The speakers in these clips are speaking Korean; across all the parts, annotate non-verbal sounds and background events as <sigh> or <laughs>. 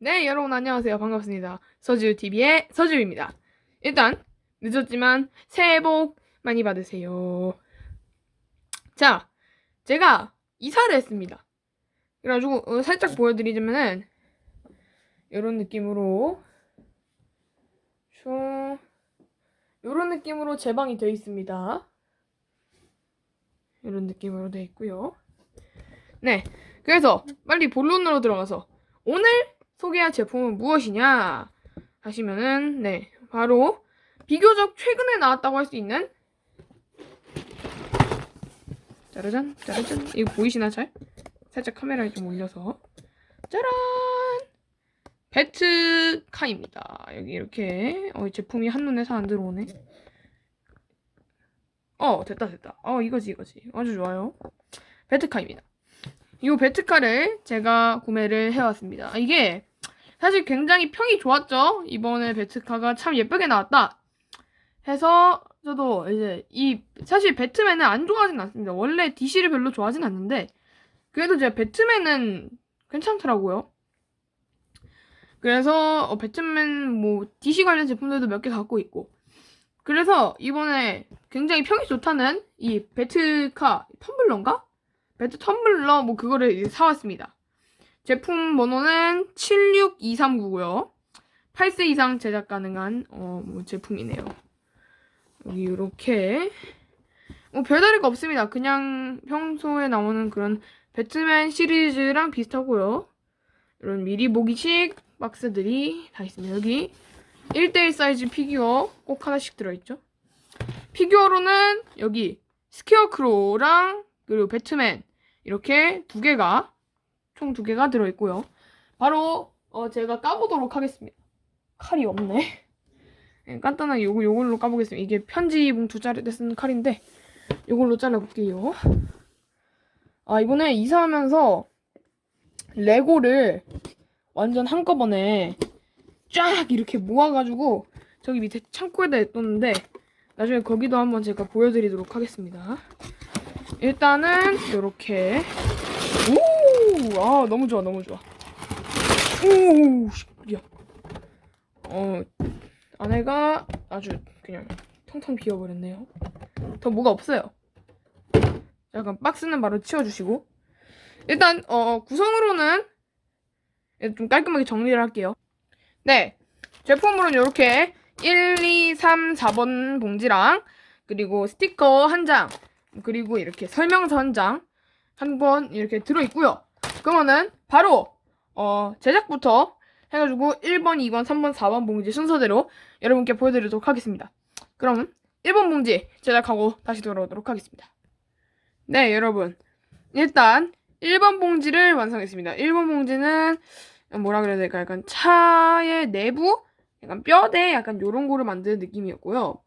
네, 여러분 안녕하세요. 반갑습니다. 서주TV의 서주입니다. 일단, 늦었지만 새해 복 많이 받으세요. 자, 제가 이사를 했습니다. 그래가지고, 어, 살짝 보여드리자면은, 이런 느낌으로, 좀, 이런 느낌으로 제 방이 되어 있습니다. 이런 느낌으로 되어 있고요. 네, 그래서 빨리 본론으로 들어가서, 오늘 소개할 제품은 무엇이냐? 하시면은 네 바로 비교적 최근에 나왔다고 할 수 있는 짜라잔 짜라잔. 이거 보이시나 잘? 살짝 카메라에 좀 올려서. 짜란! 베트카입니다. 여기 이렇게 어, 이 제품이 한눈에 잘 안 들어오네. 어 됐다 됐다. 어 이거지 이거지. 아주 좋아요. 베트카입니다. 이 베트카를 제가 구매를 해왔습니다. 이게 사실 굉장히 평이 좋았죠. 이번에 베트카가 참 예쁘게 나왔다. 해서 저도 이제 이 사실 배트맨은 안 좋아하진 않습니다. 원래 DC를 별로 좋아하진 않는데 그래도 제가 배트맨은 괜찮더라고요. 그래서 어, 배트맨 뭐 DC 관련 제품들도 몇 개 갖고 있고 그래서 이번에 굉장히 평이 좋다는 이 베트카 텀블러인가? 배트 텀블러 뭐 그거를 사왔습니다. 제품 번호는 76239고요. 8세 이상 제작 가능한 어, 뭐 제품이네요. 여기 이렇게 뭐 별다를 거 없습니다. 그냥 평소에 나오는 그런 배트맨 시리즈랑 비슷하고요. 이런 미리 보기식 박스들이 다 있습니다. 여기 1대1 사이즈 피규어 꼭 하나씩 들어있죠. 피규어로는 여기 스퀘어크로랑 그리고 배트맨 이렇게 두 개가 총 두 개가 들어있고요. 바로 어, 제가 까보도록 하겠습니다. 칼이 없네. 네, <laughs> 간단하게 요거 요걸로 까보겠습니다. 이게 편지 봉투 자를 때 쓰는 칼인데 요걸로 잘라볼게요. 아 이번에 이사하면서 레고를 완전 한꺼번에 쫙 이렇게 모아가지고 저기 밑에 창고에다 놔뒀는데 나중에 거기도 한번 제가 보여드리도록 하겠습니다. 일단은 이렇게 오, 아 너무 좋아, 너무 좋아. 오, 야, 어 안에가 아주 그냥 텅텅 비어버렸네요. 더 뭐가 없어요. 약간 박스는 바로 치워주시고 일단 어 구성으로는 좀 깔끔하게 정리를 할게요. 네, 제품으로는 이렇게 1, 2, 3, 4번 봉지랑 그리고 스티커 한 장, 그리고 이렇게 설명서 한 장한번 이렇게 들어있고요. 그러면은 바로 어, 제작부터 해가지고 1번, 2번, 3번, 4번 봉지 순서대로 여러분께 보여드리도록 하겠습니다. 그럼 1번 봉지 제작하고 다시 돌아오도록 하겠습니다. 네, 여러분. 일단 1번 봉지를 완성했습니다. 1번 봉지는 뭐라 그래야 될까? 약간 차의 내부? 약간 뼈대 약간 요런 거를 만드는 느낌이었고요.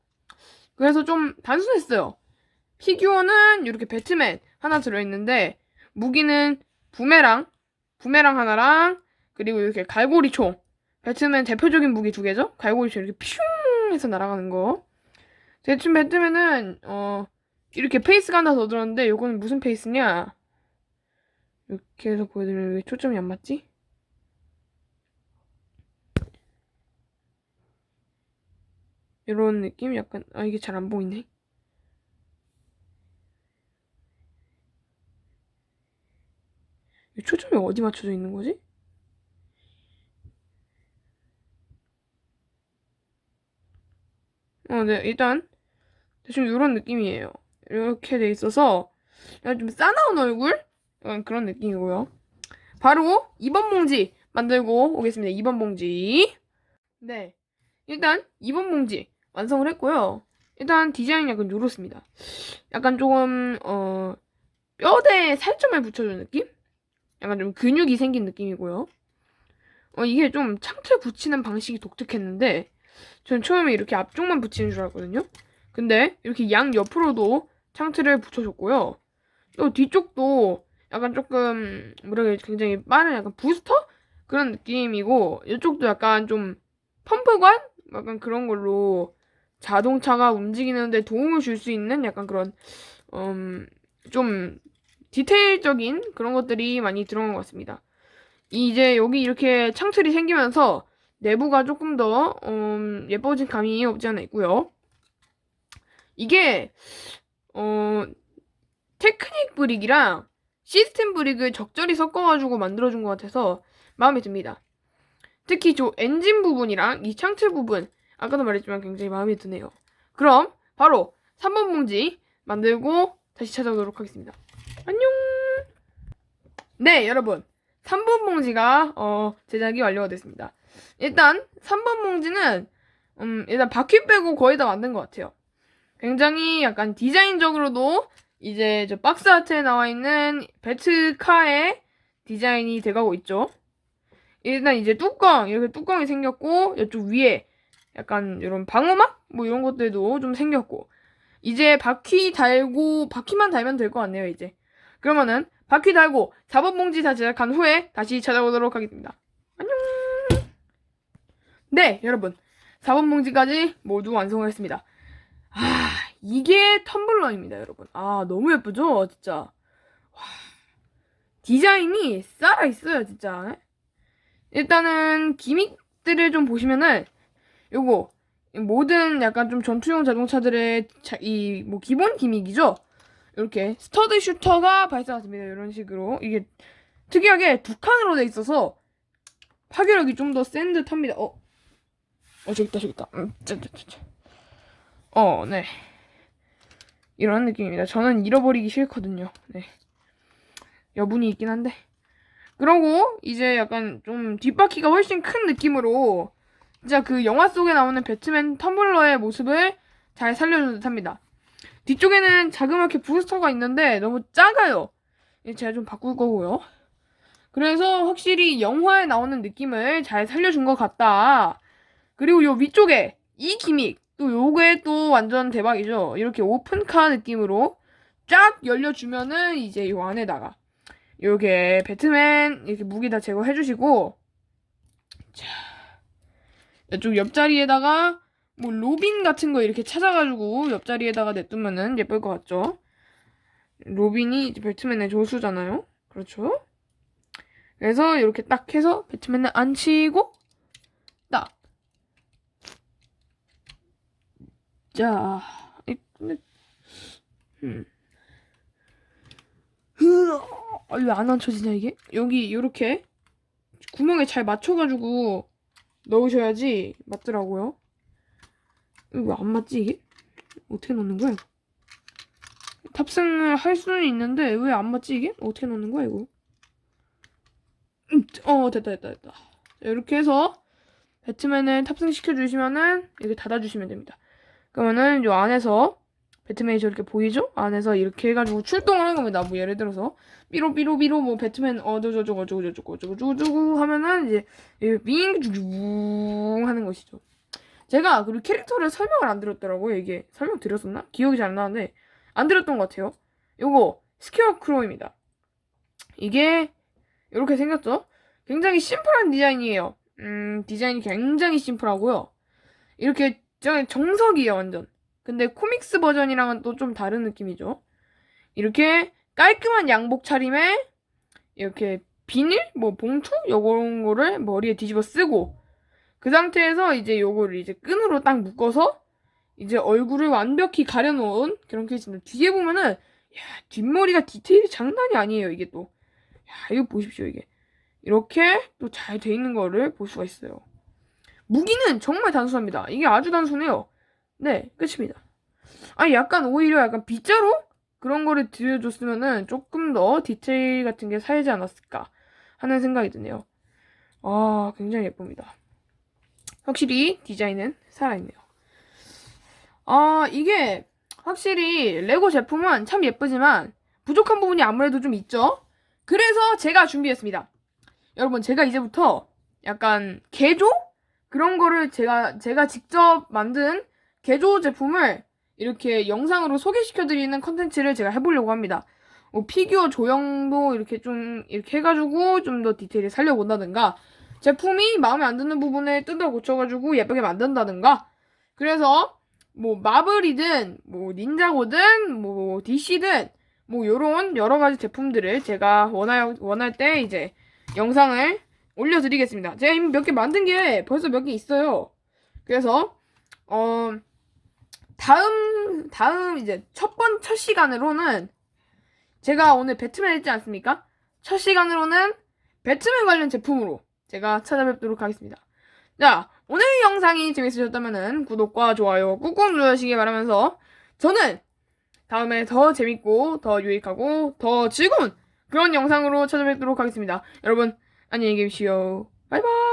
그래서 좀 단순했어요. 피규어는 이렇게 배트맨 하나 들어있는데 무기는 부메랑, 부메랑 하나랑 그리고 이렇게 갈고리 총. 배트맨 대표적인 무기 두 개죠. 갈고리 총 이렇게 퓨 해서 날아가는 거. 대충 배트맨은 어 이렇게 페이스가 하나 더 들었는데 요거는 무슨 페이스냐? 이렇게 해서 보여드리면 왜 초점이 안 맞지? 이런 느낌? 약간 아 이게 잘 안 보이네. 이 초점이 어디 맞춰져 있는 거지? 어, 네, 일단 대충 이런 느낌이에요. 이렇게 돼 있어서 약간 좀 싸나운 얼굴? 약간 그런 느낌이고요. 바로 2번 봉지 만들고 오겠습니다. 2번 봉지. 네, 일단 2번 봉지 완성을 했고요. 일단 디자인 약간 요렇습니다. 약간 조금 어 뼈대에 살점을 붙여준 느낌? 약간 좀 근육이 생긴 느낌이고요. 어, 이게 좀 창틀 붙이는 방식이 독특했는데, 저는 처음에 이렇게 앞쪽만 붙이는 줄 알았거든요. 근데 이렇게 양 옆으로도 창틀을 붙여줬고요. 또 뒤쪽도 약간 조금, 해야 굉장히 빠른 약간 부스터? 그런 느낌이고, 이쪽도 약간 좀 펌프관? 약간 그런 걸로 자동차가 움직이는데 도움을 줄 수 있는 약간 그런, 음, 좀 디테일적인 그런 것들이 많이 들어간 것 같습니다. 이제 여기 이렇게 창틀이 생기면서 내부가 조금 더 음, 예뻐진 감이 없지 않아 있고요. 이게 어 테크닉 브릭이랑 시스템 브릭을 적절히 섞어가지고 만들어준 것 같아서 마음에 듭니다. 특히 저 엔진 부분이랑 이 창틀 부분 아까도 말했지만 굉장히 마음에 드네요. 그럼 바로 3번 봉지 만들고 다시 찾아오도록 하겠습니다. 네, 여러분. 3번 봉지가 어, 제작이 완료가 됐습니다. 일단 3번 봉지는 음, 일단 바퀴 빼고 거의 다 만든 것 같아요. 굉장히 약간 디자인적으로도 이제 저 박스 아트에 나와 있는 배트카의 디자인이 돼가고 있죠. 일단 이제 뚜껑 이렇게 뚜껑이 생겼고 이쪽 위에 약간 이런 방어막 뭐 이런 것들도 좀 생겼고 이제 바퀴 달고 바퀴만 달면 될 것 같네요 이제 그러면은 바퀴 달고 4번 봉지 다 제작한 후에 다시 찾아오도록 하겠습니다. 안녕! 네 여러분. 4번 봉지까지 모두 완성을 했습니다. 아 이게 텀블러입니다 여러분. 아 너무 예쁘죠 진짜. 와, 디자인이 살아있어요 진짜. 일단은 기믹들을 좀 보시면은 요거 모든 약간 좀 전투용 자동차들의 이 뭐 기본 기믹이죠. 이렇게 스터드 슈터가 발사가 됩니다. 이런 식으로 이게 특이하게 두 칸으로 돼 있어서 파괴력이 좀 더 센 듯합니다. 어, 어 저기 있다 저기 있다. 음, 짜짜짜짜. 어, 네. 이런 느낌입니다. 저는 잃어버리기 싫거든요. 네. 여분이 있긴 한데. 그러고 이제 약간 좀 뒷바퀴가 훨씬 큰 느낌으로 진짜 그 영화 속에 나오는 배트맨 텀블러의 모습을 잘 살려준 듯합니다. 뒤쪽에는 자그맣게 부스터가 있는데 너무 작아요. 제가 좀 바꿀 거고요. 그래서 확실히 영화에 나오는 느낌을 잘 살려준 것 같다. 그리고 요 위쪽에 이 기믹 또 요게 또 완전 대박이죠. 이렇게 오픈카 느낌으로 쫙 열려주면은 이제 요 안에다가 요게 배트맨 이렇게 무기 다 제거해주시고 자 이쪽 옆자리에다가 뭐 로빈 같은 거 이렇게 찾아가지고 옆자리에다가 냅두면은 예쁠 것 같죠? 로빈이 배트맨의 조수잖아요. 그렇죠? 그래서 이렇게 딱 해서 배트맨을 앉히고 딱. 자, 이 근데 음. 왜안 앉혀지냐 이게? 여기 이렇게 구멍에 잘 맞춰가지고 넣으셔야지 맞더라고요. 왜 안 맞지 이게? 어떻게 넣는 거야? 이거? 탑승을 할 수는 있는데 왜 안 맞지 이게? 어떻게 넣는 거야 이거? 음, 어 됐다 됐다 됐다. 자, 이렇게 해서 배트맨을 탑승시켜 주시면은 이렇게 닫아주시면 됩니다. 그러면은 요 안에서 배트맨이 저렇게 보이죠? 안에서 이렇게 해가지고 출동을 하는 겁니다. 뭐 예를 들어서 삐로 삐로 삐로 뭐 배트맨 어저저저거 저거저거 저거저거 하면은 이제 윙 하는 것이죠. 제가 그리고 캐릭터를 설명을 안 드렸더라고요. 이게 설명 드렸었나? 기억이 잘 안 나는데 안 드렸던 것 같아요. 요거 스퀘어 크로입니다. 이게 이렇게 생겼죠? 굉장히 심플한 디자인이에요. 음, 디자인이 굉장히 심플하고요. 이렇게 정석이에요, 완전. 근데 코믹스 버전이랑은 또 좀 다른 느낌이죠. 이렇게 깔끔한 양복 차림에 이렇게 비닐, 뭐 봉투 요런 거를 머리에 뒤집어 쓰고 그 상태에서 이제 요거를 이제 끈으로 딱 묶어서 이제 얼굴을 완벽히 가려놓은 그런 케이스입니다. 뒤에 보면은 야 뒷머리가 디테일이 장난이 아니에요 이게 또. 야 이거 보십시오 이게 이렇게 또 잘 돼 있는 거를 볼 수가 있어요. 무기는 정말 단순합니다. 이게 아주 단순해요. 네 끝입니다. 아니 약간 오히려 약간 빗자루 그런 거를 들여줬으면은 조금 더 디테일 같은 게 살지 않았을까 하는 생각이 드네요. 아 굉장히 예쁩니다. 확실히 디자인은 살아있네요. 아, 이게 확실히 레고 제품은 참 예쁘지만 부족한 부분이 아무래도 좀 있죠? 그래서 제가 준비했습니다. 여러분, 제가 이제부터 약간 개조? 그런 거를 제가, 제가 직접 만든 개조 제품을 이렇게 영상으로 소개시켜드리는 컨텐츠를 제가 해보려고 합니다. 뭐 피규어 조형도 이렇게 좀, 이렇게 해가지고 좀 더 디테일을 살려본다든가, 제품이 마음에 안 드는 부분에 뜯어 고쳐가지고 예쁘게 만든다든가 그래서 뭐 마블이든 뭐 닌자고든 뭐 DC든 뭐 요런 여러 가지 제품들을 제가 원할 원할 때 이제 영상을 올려드리겠습니다. 제가 이미 몇 개 만든 게 벌써 몇 개 있어요. 그래서 어 다음 다음 이제 첫번첫 시간으로는 제가 오늘 배트맨 했지 않습니까? 첫 시간으로는 배트맨 관련 제품으로 제가 찾아뵙도록 하겠습니다. 자, 오늘 영상이 재밌으셨다면 구독과 좋아요 꾹꾹 눌러주시기 바라면서 저는 다음에 더 재밌고 더 유익하고 더 즐거운 그런 영상으로 찾아뵙도록 하겠습니다. 여러분 안녕히 계십시오. 바이바이.